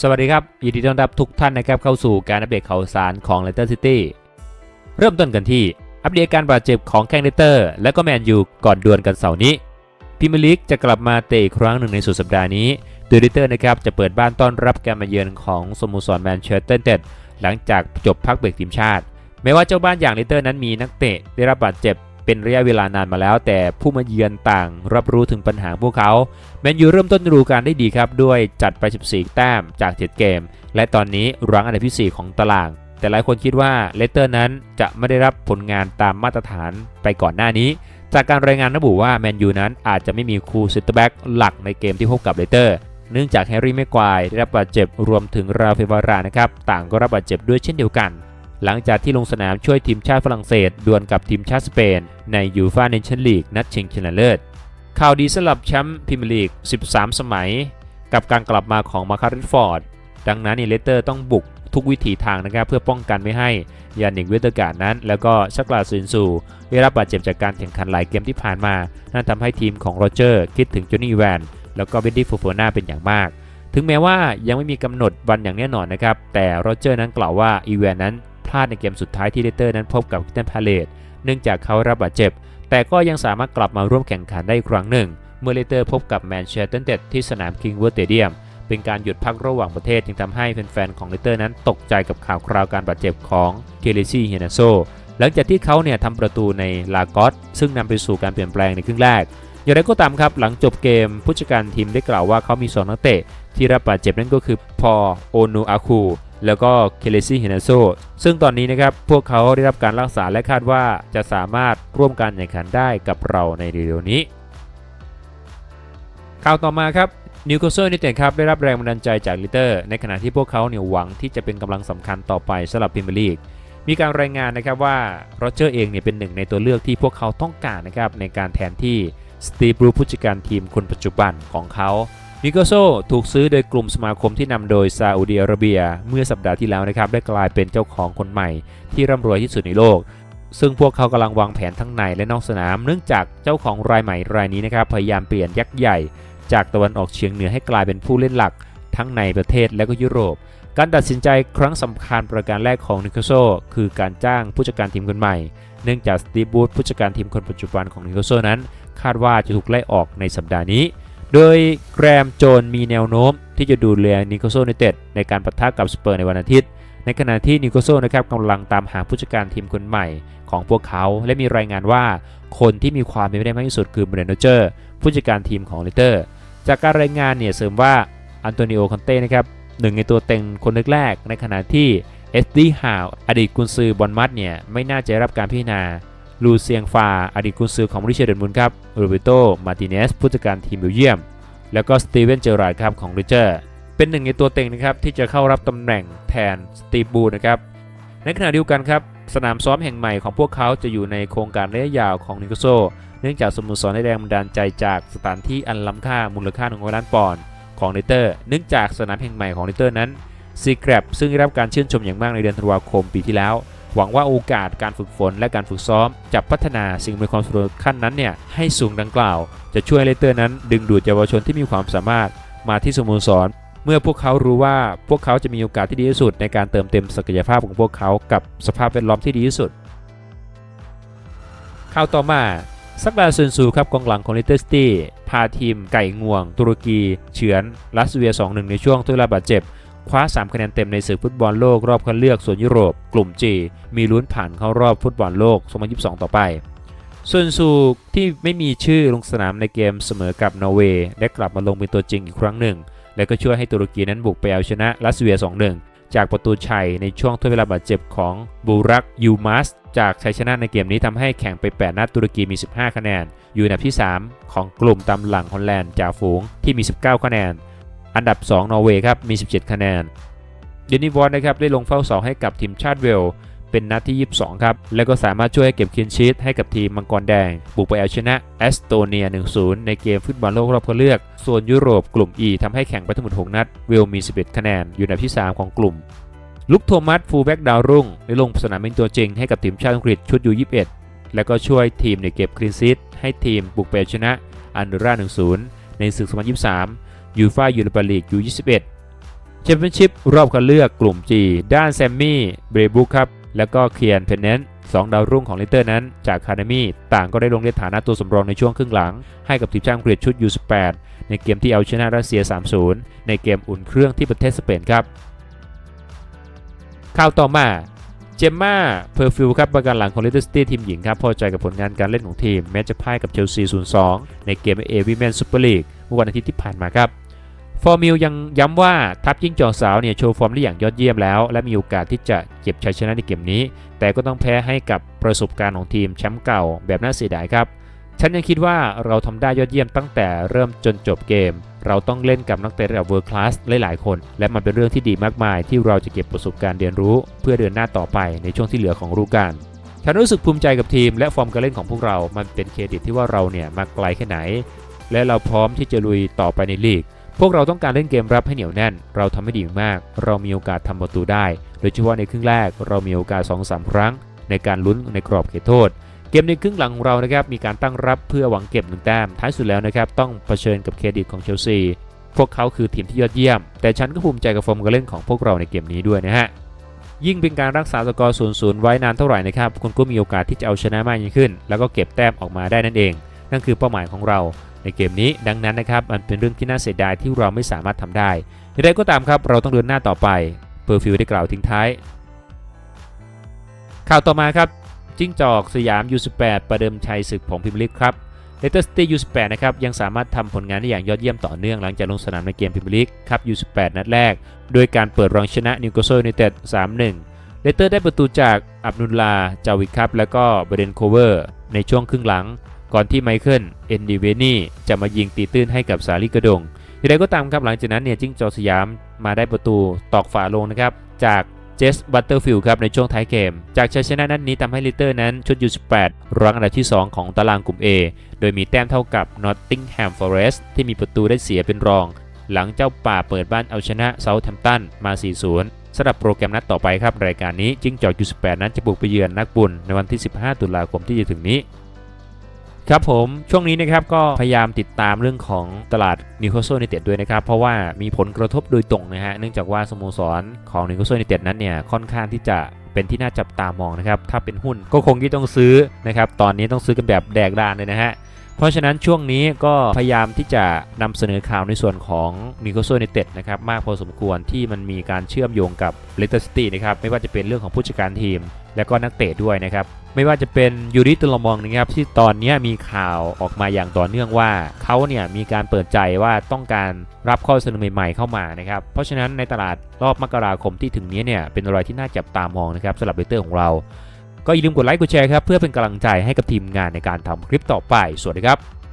สวัสดีครับ ยินดีต้อนรับทุกท่านนะครับเข้าสู่การอัปเดตข่าวสารของ Leicester City เริ่มต้นกันที่อัปเดตการบาดเจ็บของแข้งเลสเตอร์ และก็แมนยูก่อนดวลกันเสาร์นี้พิมลีกจะกลับมาเตะอีกครั้งหนึ่งในสุดสัปดาห์นี้โดยเลสเตอร์นะครับจะเปิดบ้านต้อนรับการมาเยือนของสโมสรแมนเชสเตอร์ยูไนเต็ดหลังจากจบพักเบรกทีมชาติแม้ว่าเจ้าบ้านอย่างเลสเตอร์นั้นมีนักเตะได้รับบาดเจ็บ เป็นระยะเวลานานมาแล้ว แต่ผู้มาเยือนต่างรับรู้ถึงปัญหาพวกเขาแมนยูเริ่มต้นฤดูกาลได้ดีครับ ด้วยจัดไป 14 แต้มจาก 7 เกม และตอนนี้รั้งอันดับที่ 4 ของตาราง แต่หลายคนคิดว่าเลสเตอร์นั้นจะไม่ได้รับผลงานตามมาตรฐานไปก่อนหน้านี้ จากการรายงานระบุว่าแมนยูนั้นอาจจะไม่มีครูซิตแบ็กหลักในเกมที่พบกับเลสเตอร์เนื่องจากแฮร์รี่แม็กควายได้รับบาดเจ็บรวมถึงราเฟวารานะครับต่างก็รับบาดเจ็บด้วยเช่นเดียวกัน หลังจากที่ลงสนามช่วยทีมชาติฝรั่งเศสดวลกับทีมชาติสเปน ในยูฟาเนชั่นลีกนัดชิงชนะเลิศ ข่าวดีสำหรับแชมป์พรีเมียร์ลีก 13 สมัย กับการกลับมาของมาคาริฟอร์ด ดังนั้นนี่เลสเตอร์ต้องบุกทุกวิถีทางนะครับเพื่อป้องกันไม่ให้ยานิกเวเตอร์การ์ดนั้น แล้วก็ชักลาซินซูได้รับบาดเจ็บจากการแข่งขันหลายเกมที่ผ่านมา นั่นทำให้ทีมของโรเจอร์คิดถึงจอห์นนี่แวนแล้วก็เบดดี้ฟูโฟนาเป็นอย่างมาก ถึงแม้ว่ายังไม่มีกำหนดวันอย่างแน่นอนนะครับ แต่โรเจอร์นั้นกล่าวว่าอีแวนนั้นพลาดในเกมสุดท้ายที่เลสเตอร์นั้นพบกับคิตันพาเลต เนื่องจากเขารับบาดเจ็บ แต่ก็ยังสามารถกลับมาร่วมแข่งขันได้ครั้งหนึ่ง เมื่อเลเตอร์พบกับแมนเชสเตอร์ยูไนเต็ดที่สนามคิงเวิร์เตเดียมเป็นการหยุดพักระหว่างประเทศจึงทำให้แฟนๆของเลเตอร์นั้นตกใจกับข่าวคราวการบาดเจ็บของเคเลซี่เฮนาโซหลังจากที่เขาเนี่ยทำประตูในลากอสซึ่งนำไปสู่การเปลี่ยนแปลงในครึ่งแรก อย่างไรก็ตามครับ หลังจบเกมผู้จัดการทีมได้กล่าวว่าเขามีสองนักเตะ ที่รับบาดเจ็บนั่นก็คือพอโอนูอาคูแล้วก็เคเลซี่เฮนาโซซึ่งตอนนี้นะครับ พวกเขาได้รับการรักษาและคาดว่าจะสามารถร่วมการแข่งขันได้กับเราในเร็วๆนี้ ข่าวต่อมาครับนิวคาสเซิลยูไนเต็ดครับได้รับแรงบันดาลใจจากลิเตอร์ ในขณะที่พวกเขาเนี่ยหวังที่จะเป็นกำลังสำคัญต่อไปสำหรับพรีเมียร์ลีกมีการรายงานนะครับว่าโรเจอร์เองเนี่ยเป็นหนึ่งในตัวเลือกที่พวกเขาต้องการนะครับในการแทนที่ สตีฟบรูผู้จัดการทีมคนปัจจุบันของเขานิโกโซถูกซื้อโดยกลุ่มสมาคมที่นำโดยซาอุดิอาระเบีย เมื่อสัปดาห์ที่แล้วนะครับ ได้กลายเป็นเจ้าของคนใหม่ ที่ร่ำรวยที่สุดในโลก ซึ่งพวกเขากำลังวางแผนทั้งในและนอกสนาม เนื่องจากเจ้าของรายใหม่รายนี้นะครับพยายามเปลี่ยนยักษ์ใหญ่ จากตะวันออกเฉียงเหนือให้กลายเป็นผู้เล่นหลัก ทั้งในประเทศและก็ยุโรป การตัดสินใจครั้งสำคัญประการแรกของนิโคโซคือการจ้างผู้จัดการทีมคนใหม่ เนื่องจากสตีฟบูธผู้จัดการทีมคนปัจจุบันของนิโคโซนั้น คาดว่าจะถูกไล่ออกในสัปดาห์นี้ โดยแกรมโจนมีแนวโน้ม ที่จะดูแลนิโคโซยูไนเต็ดในการปะทะกับสเปอร์ในวันอาทิตย์ ในขณะที่นิโคโซนะครับกำลังตามหาผู้จัดการทีมคนใหม่ของพวกเขาและมีรายงานว่าคนที่มีความเป็นไปได้มากที่สุดคือเบรนโนเจอร์ผู้จัดการทีมของเลเตอร์ จากการรายงานเนี่ยเสริมว่าอันโตนิโอคอนเต้นะครับหนึ่งในตัวเต็งคนแรกๆในขณะที่เอสดีฮาวอดีตกุนซือบอลมัดเนี่ยไม่น่าจะรับการพิจารณา ลูเซียงฟาอดีตกุนซือของริชาร์ดมุนครับโรเบโต มาติเนส ผู้จัดการทีมเบลเยียม แล้วก็สตีเวนเจอราร์ดครับของริเจอร์ เป็นหนึ่งในตัวเต็งนะครับที่จะเข้ารับตำแหน่งแทนสตีบูนะครับ ในขณะเดียวกันครับสนามซ้อมแห่งใหม่ของพวกเขาจะอยู่ในโครงการระยะยาวของนิโคโซ เนื่องจากสโมสรได้แรงบันดาลใจจากสถานที่อันล้ำค่ามูลค่า100ล้านปอนด์ของเนเตอร์ เนื่องจากสนามแห่งใหม่ของเนเตอร์นั้นซีแกรบซึ่งได้รับการชื่นชมอย่างมากในเดือนธันวาคมปีที่แล้ว หวังว่าโอกาสการฝึกฝนและการฝึกซ้อม จะพัฒนาสิ่งอำนวยความสะดวกขั้นนั้นเนี่ยให้สูงดังกล่าว จะช่วยเลเตอร์นั้น ดึงดูดเยาวชนที่มีความสามารถมาที่สโมสร เมื่อพวกเขารู้ว่าพวกเขาจะมีโอกาสที่ดีที่สุด ในการเติมเต็มศักยภาพของพวกเขากับสภาพแวดล้อมที่ดีที่สุดข่าวต่อมาซักดาเซนซูครับกองหลังของเลสเตอร์ซิตี้พาทีมไก่งวง ตุรกี เฉือนรัสเซีย 2-1 ในช่วงทุลาบาดเจ็บ คว้า 3 คะแนนเต็มในศึกฟุตบอลโลกรอบคัดเลือกส่วนยุโรป กลุ่ม G มีลุ้นผ่านเข้ารอบฟุตบอลโลก 2022 ต่อไป ส่วนซูที่ไม่มีชื่อลงสนามในเกมเสมอกับนอร์เวย์ได้กลับมาลงเป็นตัวจริงอีกครั้งหนึ่ง และก็ช่วยให้ตุรกีนั้นบุกไปเอาชนะรัสเซีย 2-1 จากประตูชัยในช่วงทดเวลาบาดเจ็บของบูรักยูมัสจากชัยชนะในเกมนี้ทำให้แข่งไป 8 นัดตุรกีมี 15 คะแนน อยู่อันดับที่ 3 ของกลุ่มตามหลังฮอลแลนด์จ่าฝูงที่มี 19 คะแนน อันดับ 2 นอร์เวย์ครับมี 17 คะแนนเดนนิวอร์นะครับได้ลงเฝ้าเสาให้กับทีมชาติเวล เป็นนัดที่ 22 ครับ และก็สามารถช่วยให้เก็บคินชีตให้กับทีมมังกรแดง บุกไปเอาชนะเอสโตเนีย 1-0 ในเกมฟุตบอลโลกรอบคัดเลือกส่วนยุโรปกลุ่ม E ทำให้แข่งไปทั้งหมด 6 นัด เวลมี 11 คะแนน อยู่อันดับที่ 3 ของกลุ่มลุกโทมัสฟูลแบ็กดาวรุ่งได้ลงสนามเป็นตัวจริงให้กับทีมชาติอังกฤษชุดยู21 และก็ช่วยทีมในเก็บคลีนซีตให้ทีมบุกไปเอาชนะอันดูรา1-0 ในศึก2023 ยูฟ่ายูโรปาลีกยู21แชมเปี้ยนชิพรอบคัดเลือกกลุ่ม G ด้านแซมมี่ เบรบุกครับ แล้วก็เคียนเพนเนนสองดาวรุ่งของเลิเตอร์นั้นจากคา a ดมี่ต่างก็ได้ลงเล่นฐานะตัวสำรองในช่วงครึ่งหลัง ให้กับทีมชาติอังกฤษชุด U18 ในเกมที่เอาชนะรัสเซีย 3-0 ในเกมอุ่นเครื่องที่ประเทศสเปนครับข่าวต่อมาเจมมาเพอร์ฟิลครับประกันหลังของเลสเตอร์ซิตี้ทีมหญิงครับพอใจกับผลงานการเล่นของทีม แม้จะพ่ายกับเชลซี 0-2 ในเกมเอวิเมนซูเปอร์ลีกเมื่อวันอาทิตย์ที่ผ่านมาครับ ฟอร์มิลยังย้ำว่าทัพยิ่งจอสาวเนี่ยโชว์ฟอร์มได้อย่างยอดเยี่ยมแล้ว และมีโอกาสที่จะเก็บชัยชนะในเกมนี้ แต่ก็ต้องแพ้ให้กับประสบการณ์ของทีมแชมป์เก่าแบบน่าเสียดายครับฉันยังคิดว่าเราทำได้ยอดเยี่ยมตั้งแต่เริ่มจนจบเกม เราต้องเล่นกับนักเตะระดับเวิร์คลาสหลายๆคน และมันเป็นเรื่องที่ดีมากมาย ที่เราจะเก็บประสบการณ์เรียนรู้ เพื่อเดินหน้าต่อไปในช่วงที่เหลือของฤดูกาลฉันรู้สึกภูมิใจกับทีม และฟอร์มการเล่นของพวกเรา มันเป็นเครดิตที่ว่าเราเนี่ยมาไกลแค่ไหน และเราพร้อมที่จะลุยต่อไปในลีก พวกเราต้องการเล่นเกมรับให้เหนียวแน่น เราทำให้ดีมาก เรามีโอกาสทำประตูได้ โดยเฉพาะในครึ่งแรก เรามีโอกาส2-3ครั้ง ในการลุ้นในกรอบเขตโทษ เกมในครึ่งหลังของเรานะครับมีการตั้งรับเพื่อหวังเก็บหนึ่งแต้ม ท้ายสุดแล้วนะครับต้องเผชิญกับเครดิตของเชลซี พวกเขาคือทีมที่ยอดเยี่ยม แต่ฉันก็ภูมิใจกับฟอร์มการเล่นของพวกเราในเกมนี้ด้วยนะฮะ ยิ่งเป็นการรักษาสกอร์0-0ไว้นานเท่าไหร่นะครับคุณก็มีโอกาสที่จะเอาชนะมากยิ่งขึ้น แล้วก็เก็บแต้มออกมาได้นั่นเอง นั่นคือเป้าหมายของเรา ในเกมนี้ดังนั้นนะครับมันเป็นเรื่องที่น่าเสียดายที่เราไม่สามารถทำได้อย่างไรก็ตามครับเราต้องเดินหน้าต่อไปเปอร์ฟิวได้กล่าวทิ้งท้าย ข่าวต่อมาครับจิ้งจอกสยาม U18 ประเดิมชัยศึกของพิมลิกครับเลสเตอร์ซิตี้ U18 นะครับยังสามารถทำผลงานได้อย่างยอดเยี่ยมต่อเนื่องหลังจากลงสนามในเกมพิมลิกครับ U18 นัดแรก โดยการเปิดรองชนะนิวคาสเซิลยูไนเต็ด3-1เลสเตอร์ได้ประตูจากอับดุลลาจาวิกครับ แล้วก็เบเดนโคเวอร์ ในช่วงครึ่งหลัง ก่อนที่ไมเคิลเอนดิเวนี่จะมายิงตีตื้นให้กับสาลิกระดงอย่างไรก็ตามครับหลังจากนั้นเนี่ยจิ้งจอกสยามมาได้ประตูตอกฝาลงนะครับ จากเจสบัตเตอร์ฟิลด์ครับในช่วงท้ายเกม จากชัยชนะนัดนนี้ทำให้ลิเตอร์นั้นชุดยู18รั้งอันดับที่ 2 ของตารางกลุ่ม A โดยมีแต้มเท่ากับ Nottingham Forest ที่มีประตูได้เสียเป็นรอง หลังเจ้าป่าเปิดบ้านเอาชนะเซาท์แฮมป์ตันมา 4-0สำหรับโปรแกรมนัดต่อไปครับ รายการนี้จิ้งจอกยู18นั้นจะบุกไปเยือนนักบุญในวันที่ 15 ตุลาคมที่จะถึงนี้ ครับผมช่วงนี้นะครับก็พยายามติดตามเรื่องของตลาดนิวคาสเซิลในเต็ดด้วยนะครับ เพราะว่ามีผลกระทบโดยตรงนะฮะเนื่องจากว่าสโมสรของนิวคาสเซิลในเต็ดนั้นเนี่ยค่อนข้างที่จะเป็นที่น่าจับตามองนะครับ ถ้าเป็นหุ้นก็คงที่ต้องซื้อนะครับ ตอนนี้ต้องซื้อกันแบบแดกดานเลยนะฮะ เพราะฉะนั้นช่วงนี้ก็พยายามที่จะนำเสนอข่าวในส่วนของนิโคโซเนเต็ดนะครับมากพอสมควรที่มันมีการเชื่อมโยงกับเลสเตอร์ซิตี้นะครับไม่ว่าจะเป็นเรื่องของผู้จัดการทีม และก็นักเตะด้วยนะครับไม่ว่าจะเป็นยูริตุลมองนะครับที่ตอนนี้มีข่าวออกมาอย่างต่อเนื่องว่าเขาเนี่ยมีการเปิดใจว่าต้องการรับข้อเสนอใหม่ๆเข้ามานะครับเพราะฉะนั้นในตลาดรอบมกราคมที่ถึงนี้เนี่ยเป็นอะไรที่น่าจับตามองนะครับสำหรับเลสเตอร์ของเรา ก็อย่าลืมกดไลค์กดแชร์ครับเพื่อเป็นกำลังใจให้กับทีมงานในการทำคลิปต่อไป สวัสดีครับ